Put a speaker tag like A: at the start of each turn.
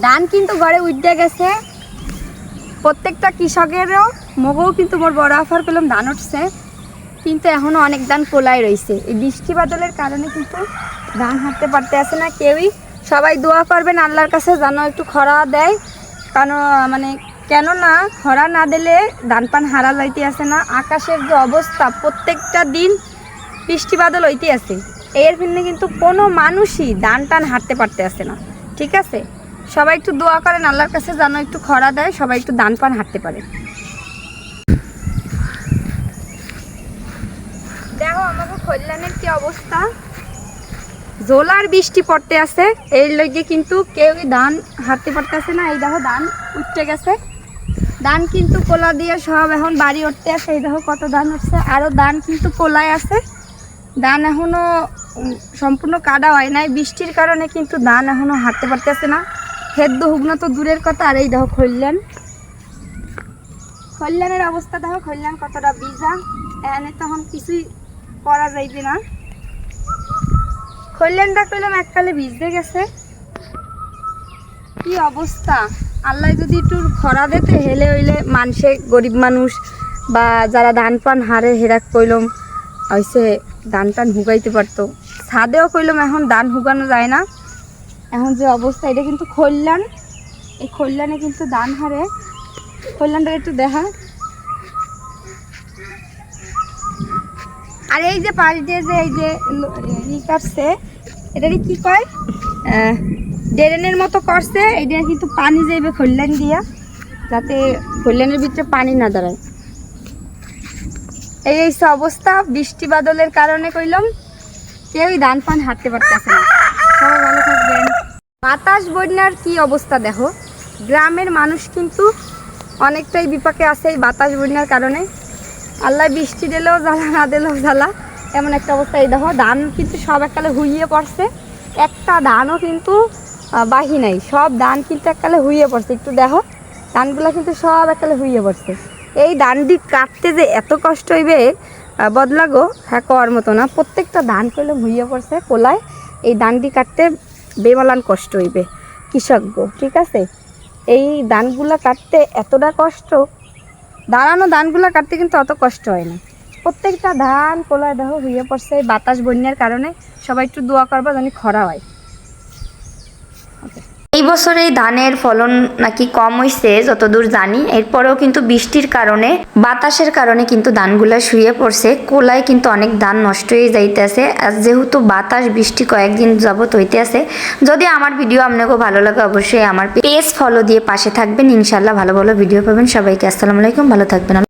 A: ধান কিন্তু ঘরে উঠে গেছে। প্রত্যেকটা কৃষকেরও, মগও কিন্তু মোর বড় অফার পেলাম, ধান উঠছে। কিন্তু এখনও অনেক ধান কোলায় রয়েছে এই বৃষ্টি বাদলের কারণে কিন্তু ধান হাঁটতে পারতে আসে না কেউই। সবাই দোয়া করবেন, আল্লাহর কাছে যেন একটু খরা দেয়। কারণ মানে কেননা খরা না দিলে ধান পান হারা যাইতে আসে না। আকাশের যে অবস্থা, প্রত্যেকটা দিন বৃষ্টি বাদল হইতে আছে এর জন্য কিন্তু কোনো মানুষই ধান টান হাঁটতে পারতে আসে না। ঠিক আছে? সবাই একটু দোয়া করেন আল্লাহর কাছে যেন একটু খরা দেয় সবাই একটু দান পান হাঁটতে পারে। দেখো আমাকে কল্যাণের কি অবস্থা? জোলার বৃষ্টি পড়তে আছে এর লগে কিন্তু কেউই ধান হাঁটতে পারতেছে না। এই দেখো ধান উঠতে গেছে। ধান কিন্তু কোলা দিয়ে সব এখন বাড়ি উঠতে আছে। এই দেখো কত ধান উঠছে। আরও ধান কিন্তু কোলায় আছে। ধান এখনও উম, সম্পূর্ণ কাদা হয় নাই। বৃষ্টির কারণে কিন্তু ধান এখনও হাঁটতে পারতেছে না। হেদ্দ হুগনা তো দূরের কথা, আর এই দেখো খৈল্যান খৈল্যানের অবস্থা দেখো খৈল্যান কতটা বিজা এখানে তখন কিছুই করা যাইবে না। খৈল্যানটা কইলাম এককালে ভিজতে গেছে। কি অবস্থা? আল্লাহ যদি একটু খরা দিতে, হেলে হইলে মানুষে, গরিব মানুষ, বা যারা ধান পান হারে হেরাক কইলাম, হইছে ধান টান হুগাইতে পারতো। ছাদেও কইলাম, এখন ধান হুগানো যায় না। এখন যে অবস্থা, এটা কিন্তু খৈল্যান এই খৈল্যানে কিন্তু ধান হারে। খৈল্যানটা একটু দেখা। আর এই যে পাশ দিয়ে যে এই যে কাটছে এটারই কি কয়? ড্রেনের মতো করছে। এটা কিন্তু পানি যাইবে খৈল্যান দিয়া, যাতে খৈল্যানের ভিতরে পানি না দাঁড়ায়। এই এই অবস্থা, বৃষ্টি বাদলের কারণে কইলাম, কেউই দান পান হাঁটতে পারতেছে না। সবাই ভালো থাকবেন। বাতাস, বন্যার কি অবস্থা দেখো? গ্রামের মানুষ কিন্তু অনেকটাই বিপাকে আছে এই বাতাস, বন্যার কারণে। আল্লাহ বৃষ্টি দিলেও জ্বালা, না দিলেও জ্বালা। এমন একটা অবস্থা এই দেখো, ধান কিন্তু সব এককালে হুইয়ে পড়ছে। একটা ধানও কিন্তু বাহি নাই। সব ধান কিন্তু এককালে হুইয়ে পড়ছে। একটু দেখো, ধানগুলো কিন্তু সব এককালে হুইয়ে পড়ছে। এই ধানটি কাটতে যে এত কষ্ট হইবে বদলাগো হ্যাঁ কর মতো না। প্রত্যেকটা ধান করলে হুইয়ে পড়ছে কোলায়। এই ধানটি কাটতে বেমালান কষ্ট হইবে। কৃষক গো, ঠিক আছে? এই ধানগুলা কাটতে এতটা কষ্ট, দাঁড়ানো ধানগুলা কাটতে কিন্তু অত কষ্ট হয় না। প্রত্যেকটা ধান কোলায় দেহ হইয়ে পড়ছে বাতাস, বন্যার কারণে সবাই একটু দোয়া করবা জানি খরা হয়।
B: এই বছর ধানের ফলন নাকি কম হয়েছে যতদূর জানি। এরপরেও কিন্তু বৃষ্টির কারণে, বাতাসের কারণে কিন্তু ধানগুলা শুয়ে পড়ছে। কোলায় কিন্তু অনেক ধান নষ্ট হয়ে যাইতেছে। আর যেহেতু বাতাস, বৃষ্টি কয়েকদিন যাবত হইতে আছে যদি আমার ভিডিও আপনাকে ভালো লাগে, অবশ্যই আমার পেজ ফলো দিয়ে পাশে থাকবেন। ইনশাল্লাহ ভালো ভালো ভিডিও পাবেন। সবাইকে আসসালামু আলাইকুম, ভালো থাকবেন।